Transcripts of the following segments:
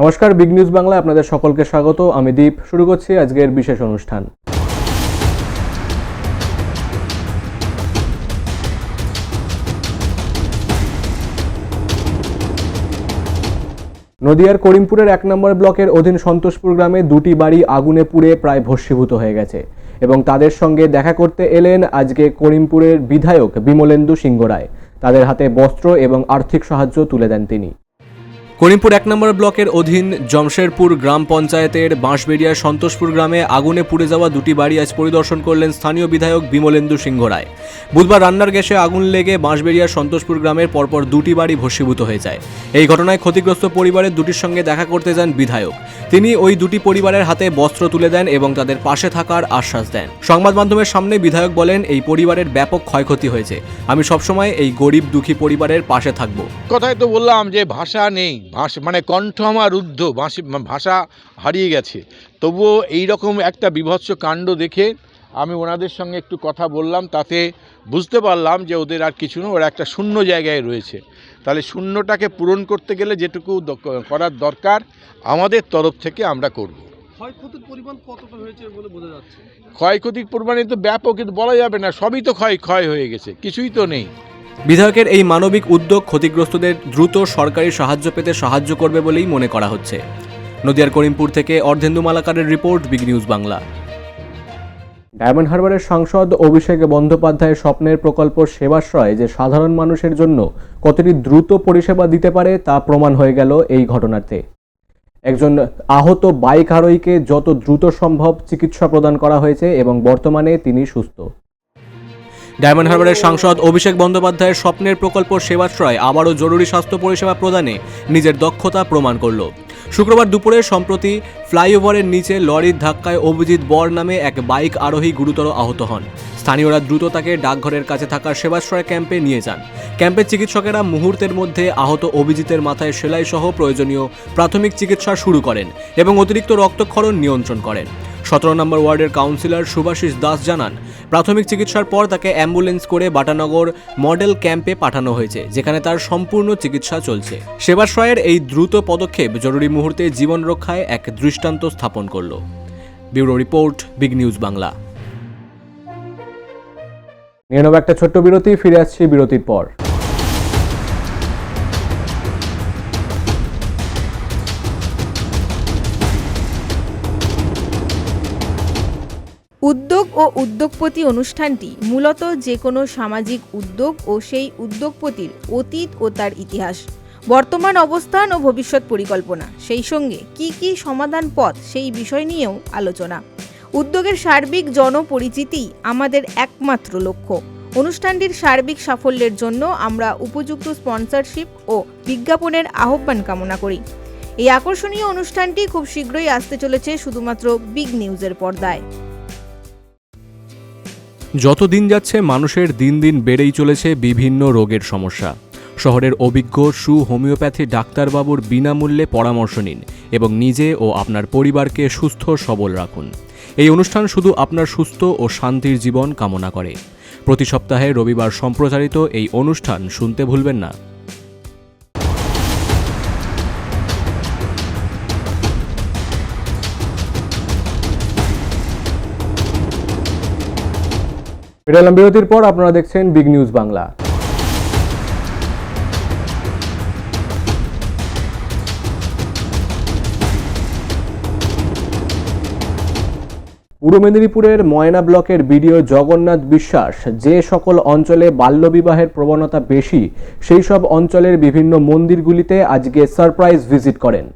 নমস্কার, big news বাংলায় আপনাদের সকলকে স্বাগত। আমি দীপ, শুরু করছি আজকের বিশেষ অনুষ্ঠান। নদিয়ার করিমপুরের এক নম্বর ব্লকের অধীন সন্তোষপুর গ্রামে দুটি বাড়ি আগুনে পুড়ে প্রায় ভস্মীভূত হয়ে গেছে এবং তাদের সঙ্গে দেখা করতে এলেন আজকে করিমপুরের বিধায়ক বিমলেন্দু সিংহ রায়। তাদের হাতে বস্ত্র এবং আর্থিক সাহায্য তুলে দেন তিনি। করিমপুর এক নম্বর ব্লকের অধীন জমশেরপুর গ্রাম পঞ্চায়েতের বাঁশবেড়িয়ার সন্তোষপুর গ্রামে আগুনে পুড়ে যাওয়া দুটি বাড়ি আজ পরিদর্শন করলেন স্থানীয় বিধায়ক বিমলেন্দু সিংহ রায় বুধবার রান্নার গ্যাসে আগুন লেগে বাঁশবেড়িয়ার সন্তোষপুর গ্রামের পরপর দুটি বাড়ি ভস্মীভূত হয়ে যায়। এই ঘটনায় ক্ষতিগ্রস্ত পরিবারের দুটির সঙ্গে দেখা করতে যান বিধায়ক। তিনি ওই দুটি পরিবারের হাতে বস্ত্র তুলে দেন এবং তাদের পাশে থাকার আশ্বাস দেন। সংবাদ মাধ্যমের সামনে বিধায়ক বলেন, এই পরিবারের ব্যাপক ক্ষয়ক্ষতি হয়েছে। আমি সবসময় এই গরিব দুঃখী পরিবারের পাশে থাকব। কথাই তো বললাম যে ভাষা নেই। ভাষা মানে কণ্ঠ আমার রুদ্ধ ভাষি ভাষা হারিয়ে গেছে। তবুও এই রকম একটা বিভৎস কাণ্ড দেখে আমি ওনাদের সঙ্গে একটু কথা বললাম তাতে বুঝতে পারলাম যে ওদের আর কিছু না ওরা একটা শূন্য জায়গায় রয়েছে। তাহলে শূন্যটাকে পূরণ করতে গেলে যেটুকু করার দরকার আমাদের তরফ থেকে আমরা করব। ক্ষয়ক্ষতির পরিমাণ কতটা হয়েছে বলে বোঝা যাচ্ছে? ক্ষয়ক্ষতির পরিমাণে তো ব্যাপক কিন্তু বলা যাবে না সবই তো ক্ষয় ক্ষয় হয়ে গেছে কিছুই তো নেই। বিধায়কের এই মানবিক উদ্যোগ ক্ষতিগ্রস্তদের দ্রুত সরকারি সাহায্য পেতে সাহায্য করবে বলেই মনে করা হচ্ছে। নদিয়ার করিমপুর থেকে অর্ধেন্দু মালাকারের report, big news Bangla. Diamond হারবারের সাংসদ অভিষেক বন্দ্যোপাধ্যায়ের স্বপ্নের প্রকল্প সেবাশ্রয় যে সাধারণ মানুষের জন্য কতটি দ্রুত পরিষেবা দিতে পারে তা প্রমাণ হয়ে গেল এই ঘটনাতে। একজন আহত বাইক আরোহীকে যত দ্রুত সম্ভব চিকিৎসা প্রদান করা হয়েছে এবং বর্তমানে তিনি সুস্থ। ডায়মন্ড হারবারের সাংসদ অভিষেক বন্দ্যোপাধ্যায়ের স্বপ্নের প্রকল্প সেবাশ্রয় আবারও জরুরি স্বাস্থ্য পরিষেবা প্রদানে নিজের দক্ষতা প্রমাণ করল। শুক্রবার দুপুরে সম্প্রতি ফ্লাইওভারের নিচে লরির ধাক্কায় অভিজিৎ বর নামে এক বাইক আরোহী গুরুতর আহত হন। স্থানীয়রা দ্রুত তাকে ডাকঘরের কাছে থাকা সেবাশ্রয় ক্যাম্পে নিয়ে যান। ক্যাম্পের চিকিৎসকেরা মুহূর্তের মধ্যে আহত অভিজিতের মাথায় সেলাই সহ প্রয়োজনীয় প্রাথমিক চিকিৎসা শুরু করেন এবং অতিরিক্ত রক্তক্ষরণ নিয়ন্ত্রণ করেন। সতেরো নম্বর ওয়ার্ডের কাউন্সিলর সুভাষিস দাস জানান, প্রাথমিক চিকিৎসার পর তাকে অ্যাম্বুলেন্স করে বাটানগর মডেল ক্যাম্পে পাঠানো হয়েছে, যেখানে তার সম্পূর্ণ চিকিৎসা চলছে। সেবাশ্রয়ের এই দ্রুত পদক্ষেপ জরুরি মুহূর্তে জীবন রক্ষায় এক দৃষ্টান্ত স্থাপন করল। Bureau report, big news Bangla. নিয়ে নেব একটা ছোট্ট বিরতি, ফিরে আসছি বিরতির পর। ও উদ্যোগপতি অনুষ্ঠানটি মূলত যে কোনো সামাজিক উদ্যোগ ও সেই উদ্যোগপতির অতীত ও তার ইতিহাস, বর্তমান অবস্থান ও ভবিষ্যৎ পরিকল্পনা, সেই সঙ্গে কি কি সমাধান পথ সেই বিষয় নিয়েও আলোচনা। উদ্যোগের সার্বিক জনপরিচিতি আমাদের একমাত্র লক্ষ্য। অনুষ্ঠানটির সার্বিক সাফল্যের জন্য আমরা উপযুক্ত স্পন্সরশিপ ও বিজ্ঞাপনের আহ্বান কামনা করি। এই আকর্ষণীয় অনুষ্ঠানটি খুব শীঘ্রই আসতে চলেছে শুধুমাত্র বিগ নিউজের পর্দায়। যত দিন যাচ্ছে, মানুষের দিন দিন বেড়েই চলেছে বিভিন্ন রোগের সমস্যা। শহরের অভিজ্ঞ সু হোমিওপ্যাথি ডাক্তারবাবুর বিনামূল্যে পরামর্শ নিন এবং নিজে ও আপনার পরিবারকে সুস্থ সবল রাখুন। এই অনুষ্ঠান শুধু আপনার সুস্থ ও শান্তির জীবন কামনা করে। প্রতি সপ্তাহে রবিবার সম্প্রচারিত এই অনুষ্ঠান শুনতে ভুলবেন না। এলাম বিরতির পর আপনারা দেখছেন বিগ নিউজ বাংলা পূর্ব মেদিনীপুরের ময়না ব্লকের বিডিও জগন্নাথ বিশ্বাস, যে সকল অঞ্চলে বাল্যবিবাহের প্রবণতা বেশি, সেই সব অঞ্চলের বিভিন্ন মন্দিরগুলিতে আজকে সারপ্রাইজ ভিজিট করেন।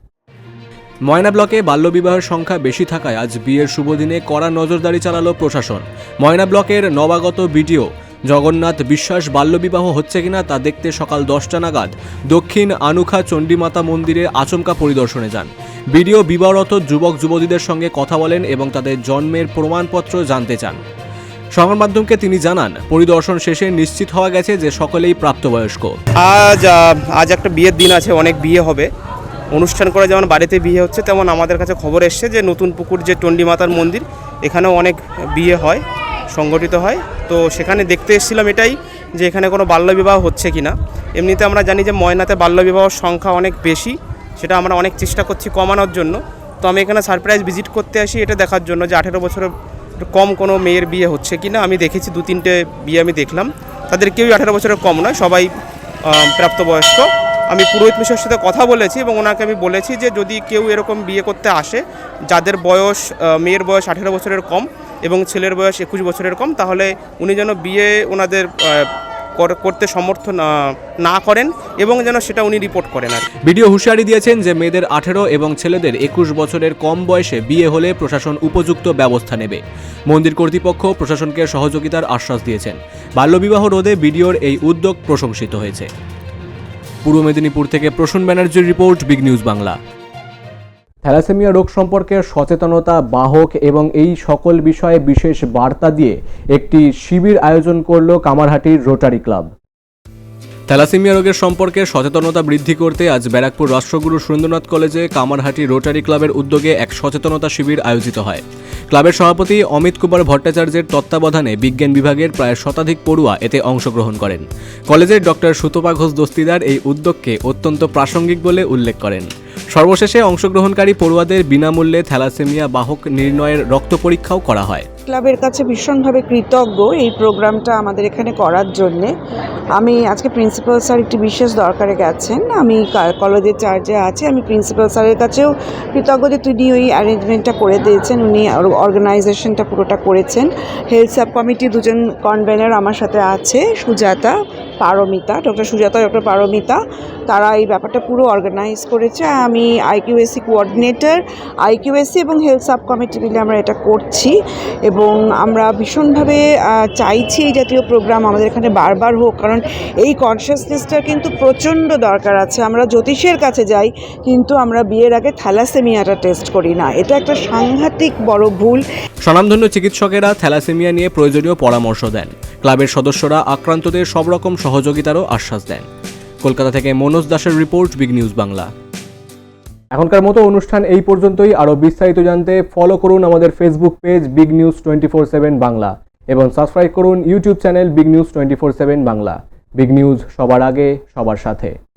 ময়না ব্লকে বাল্যবিবাহের সংখ্যা বেশি থাকায় আজ বিয়ের শুভদিনে কড়া নজরদারি চালালো প্রশাসন। ময়না ব্লকের নবাগত বিডিও, জগন্নাথ বিশ্বাস বাল্যবিবাহ হচ্ছে কিনা তা দেখতে সকাল দশটা নাগাদ দক্ষিণ আনুখা চণ্ডীমাতা মন্দিরে আচমকা পরিদর্শনে যান। বিডিও বিবাহরত যুবক যুবতীদের সঙ্গে কথা বলেন এবং তাদের জন্মের প্রমাণপত্র জানতে চান। সংবাদ মাধ্যমকে তিনি জানান, পরিদর্শন শেষে নিশ্চিত হওয়া গেছে যে সকলেই প্রাপ্তবয়স্ক। আজ আজ একটা বিয়ের দিন আছে, অনেক বিয়ে হবে। অনুষ্ঠান করে যেমন বাড়িতে বিয়ে হচ্ছে, তেমন আমাদের কাছে খবর এসছে যে নতুন পুকুর যে চণ্ডী মাতার মন্দির, এখানেও অনেক বিয়ে হয়, সংগঠিত হয়। তো সেখানে দেখতে এসেছিলাম এটাই যে এখানে কোনো বাল্যবিবাহ হচ্ছে কি না এমনিতে আমরা জানি যে ময়নাতে বাল্যবিবাহর সংখ্যা অনেক বেশি, সেটা আমরা অনেক চেষ্টা করছি কমানোর জন্য। তো আমি এখানে সারপ্রাইজ ভিজিট করতে আসি এটা দেখার জন্য যে আঠেরো বছরের কম কোনো মেয়ের বিয়ে হচ্ছে কি না আমি দেখেছি দু তিনটে বিয়ে আমি দেখলাম। তাদের কেউই আঠেরো বছরের কম নয়, সবাই প্রাপ্তবয়স্ক। আমি পুরোহিত মিশ্রের সাথে কথা বলেছি এবং ওনাকে আমি বলেছি যে যদি কেউ এরকম বিয়ে করতে আসে যাদের বয়স মেয়ের বয়স আঠেরো বছরের কম এবং ছেলের বয়স একুশ বছরের কম তাহলে উনি যেন বিয়ে ওনাদের কর- করতে সমর্থন আহ, না করেন এবং যেন সেটা উনি রিপোর্ট করেন আর। ভিডিও হুঁশিয়ারি দিয়েছেন যে মেয়েদের আঠেরো এবং ছেলেদের একুশ বছরের কম বয়সে বিয়ে হলে প্রশাসন উপযুক্ত ব্যবস্থা নেবে। মন্দির কর্তৃপক্ষ প্রশাসনকে সহযোগিতার আশ্বাস দিয়েছেন। বাল্যবিবাহ রোধে বিডিওর এই উদ্যোগ প্রশংসিত হয়েছে। পূর্ব মেদিনীপুর থেকে প্রসূন ব্যানার্জির report big news Bangla. Thalassaemia রোগ সম্পর্কে সচেতনতা, বাহক এবং এই সকল বিষয়ে বিশেষ বার্তা দিয়ে একটি শিবির আয়োজন করল কামারহাটির রোটারি ক্লাব। থ্যালাসেমিয়া রোগের সম্পর্কে সচেতনতা বৃদ্ধি করতে আজ ব্যারাকপুর রাষ্ট্রগুরু সুরেন্দ্রনাথ কলেজে কামারহাটি রোটারি ক্লাবের উদ্যোগে এক সচেতনতা শিবির আয়োজিত হয়। ক্লাবের সভাপতি অমিত কুমার ভট্টাচার্যের তত্ত্বাবধানে বিজ্ঞান বিভাগের প্রায় শতাধিক পড়ুয়া এতে অংশগ্রহণ করেন। কলেজের ডক্টর সুতপা ঘোষ দস্তিদার এই উদ্যোগকে অত্যন্ত প্রাসঙ্গিক বলে উল্লেখ করেন। সর্বশেষে অংশগ্রহণকারী পড়ুয়াদের বিনামূল্যে থ্যালাসেমিয়া বাহক নির্ণয়ের রক্ত পরীক্ষাও করা হয়। ক্লাবের কাছে ভীষণভাবে কৃতজ্ঞ এই প্রোগ্রামটা আমাদের এখানে করার জন্যে। আমি আজকে প্রিন্সিপাল স্যার একটি বিশেষ দরকারে গেছেন। আমি কলেজের চার্জে আছি। আমি প্রিন্সিপাল স্যারের কাছেও কৃতজ্ঞ যে তিনি ওই অ্যারেঞ্জমেন্টটা করে দিয়েছেন। উনি অর্গানাইজেশনটা পুরোটা করেছেন। হেলথ সাব কমিটি দুজন কনভেনার আমার সাথে আছে, সুজাতা পারমিতা, ডক্টর সুজাতা ডক্টর পারমিতা। তারা এই ব্যাপারটা পুরো অর্গানাইজ করেছে। আমি আইকিউএসি কোঅর্ডিনেটর আইকিউএসসি এবং হেলথ সাব কমিটি মিলে আমরা এটা করছি এবং আমরা ভীষণভাবে চাইছি এই জাতীয় প্রোগ্রাম আমাদের এখানে বারবার হোক, কারণ এই কনসিয়াসনেসটা কিন্তু প্রচণ্ড দরকার আছে। আমরা জ্যোতিষের কাছে যাই, কিন্তু আমরা বিয়ের আগে থ্যালাসেমিয়াটা টেস্ট করি না। এটা একটা সাংঘাতিক বড় ভুল। স্বনামধন্য চিকিৎসকেরা থ্যালাসেমিয়া নিয়ে প্রয়োজনীয় পরামর্শ দেন। ক্লাবের সদস্যরা আক্রান্তদের সব রকম সহযোগিতারও আশ্বাস দেন। কলকাতা থেকে মনোজ দাসের রিপোর্ট, বিগ নিউজ বাংলা। এখনকার মতো অনুষ্ঠান এই পর্যন্তই। আরও বিস্তারিত জানতে ফলো করুন আমাদের Facebook page big news twenty four seven Bangla এবং সাবস্ক্রাইব করুন YouTube channel big news twenty four seven Bangla. Big news সবার আগে, সবার সাথে।